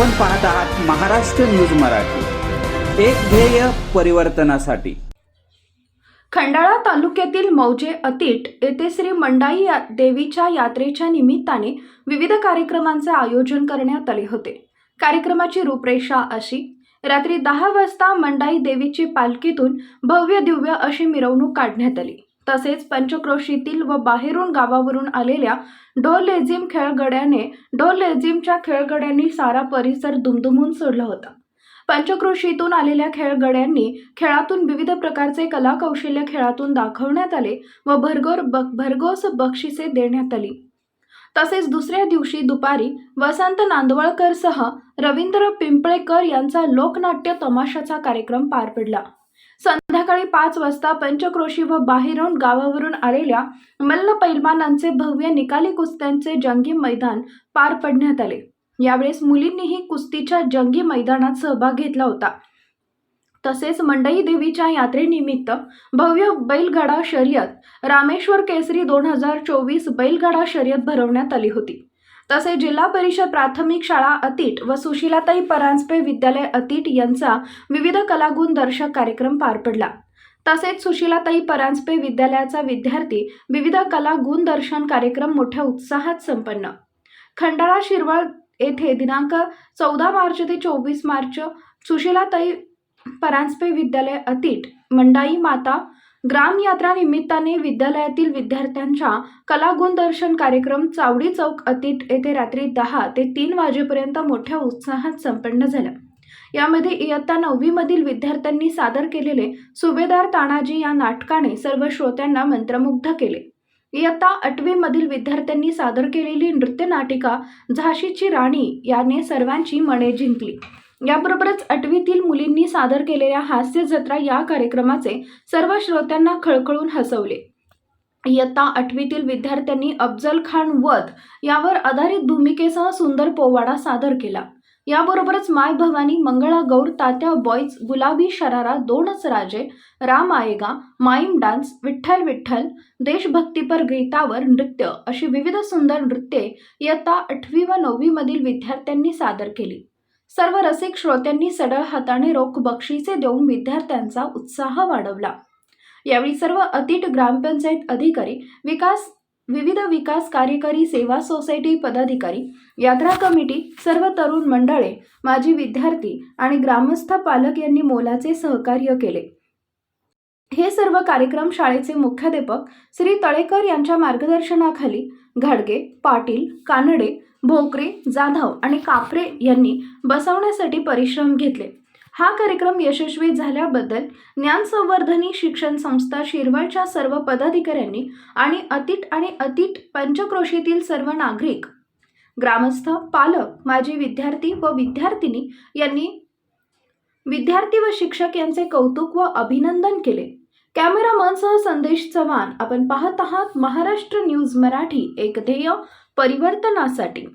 आपण पाहत आहात महाराष्ट्र न्यूज मराठी. एक ध्येय परिवर्तनासाठी. खंडाळा तालुक्यातील मौजे अतीट येथे श्री मंडाई या- देवीच्या यात्रेच्या निमित्ताने विविध कार्यक्रमांचे आयोजन करण्यात आले होते. कार्यक्रमाची रूपरेषा अशी रात्री दहा वाजता मंडाई देवीची पालखीतून भव्य दिव्य अशी मिरवणूक काढण्यात आली. तसेच पंचक्रोशीतील व बाहेरून गावावरून आलेल्या डोलेझिम खेळगड्याने डोलेझिमच्या खेळगड्यांनी सारा परिसर दुमदुमून सोडला होता. पंचक्रोशीतून आलेल्या खेळगड्यांनी खेळातून विविध प्रकारचे कलाकौशल्य खेळातून दाखवण्यात आले व भरगोर ब भरघोस बक्षिसे देण्यात आली. तसेच दुसऱ्या दिवशी दुपारी वसंत नांदवळकरसह रवींद्र पिंपळेकर यांचा लोकनाट्य तमाशाचा कार्यक्रम पार पडला. संध्याकाळी पाच वाजता पंचक्रोशी व बाहेरून गावावरून आलेल्या मल्ल पैलवानांचे भव्य निकाली कुस्त्यांचे जंगी मैदान पार पडण्यात आले. यावेळेस मुलींनीही कुस्तीच्या जंगी मैदानात सहभाग घेतला होता. तसेच मंडई देवीच्या यात्रेनिमित्त भव्य बैलगाडा शर्यत रामेश्वर केसरी दोन हजार चोवीस बैलगाडा शर्यत भरवण्यात आली होती. तसेच जिल्हा परिषद प्राथमिक शाळा अतीट व सुशीलाताई परांजपे विद्यालय अतीट यांचा विविध कलागुण दर्शक कार्यक्रम पार पडला. तसेच सुशीलाताई परांजपे विद्यालयाचा विद्यार्थी विविध कला गुणदर्शन कार्यक्रम मोठ्या उत्साहात संपन्न. खंडाळा शिरवळ येथे दिनांक चौदा मार्च ते चोवीस मार्च सुशीलाताई परांजपे विद्यालय अतीट मंडाई माता ग्रामयात्रा निमित्ताने विद्यालयातील विद्यार्थ्यांच्या कलागुण दर्शन कार्यक्रम चावडी चौक अतीट येथे रात्री दहा ते तीन वाजेपर्यंत मोठ्या उत्साहात संपन्न झाला. यामध्ये इयत्ता नववीमधील विद्यार्थ्यांनी सादर केलेले सुभेदार तानाजी या नाटकाने सर्व श्रोत्यांना मंत्रमुग्ध केले. इयत्ता आठवीमधील विद्यार्थ्यांनी सादर केलेली नृत्यनाटिका झाशीची राणी याने सर्वांची मने जिंकली. याबरोबरच आठवीतील मुलींनी सादर केलेल्या हास्य जत्रा या कार्यक्रमाचे सर्व श्रोत्यांना खळखळून हसवले. इयत्ता आठवीतील विद्यार्थ्यांनी अफजल खान वध यावर आधारित भूमिकेसह सुंदर पोवाडा सादर केला. याबरोबरच माय भवानी मंगळा गौर तात्या बॉईज गुलाबी शरारा दोनच राजे राम आएगा माईम डान्स विठ्ठल विठ्ठल देशभक्तीपर गीतावर नृत्य अशी विविध सुंदर नृत्ये इयत्ता आठवी व नववीमधील विद्यार्थ्यांनी सादर केली. सर्व रसिक श्रोत्यांनी सडळ हाताने रोख बक्षिसे देऊन विद्यार्थ्यांचा उत्साह वाढवला. यावेळी सर्व अतीट ग्रामपंचायत अधिकारी विकास विविध विकास कार्यकारी सेवा सोसायटी पदाधिकारी यात्रा कमिटी सर्व तरुण मंडळे माजी विद्यार्थी आणि ग्रामस्थ पालक यांनी मोलाचे सहकार्य केले. हे सर्व कार्यक्रम शाळेचे मुख्याध्यापक श्री तळेकर यांच्या मार्गदर्शनाखाली घाडगे पाटील कानडे भोकरे जाधव आणि कापरे यांनी बसवण्यासाठी परिश्रम घेतले. हा कार्यक्रम यशस्वी झाल्याबद्दल ज्ञान संवर्धनी शिक्षण संस्था शिरवळच्या सर्व पदाधिकाऱ्यांनी आणि अतीट आणि अतीट पंचक्रोशीतील सर्व नागरिक ग्रामस्थ पालक माजी विद्यार्थी व विद्यार्थिनी यांनी विद्यार्थी व शिक्षक यांचे कौतुक व अभिनंदन केले. कॅमेरामनसह संदेश चव्हाण. आपण पाहत आहात महाराष्ट्र न्यूज मराठी. एक ध्येय परिवर्तनासाठी.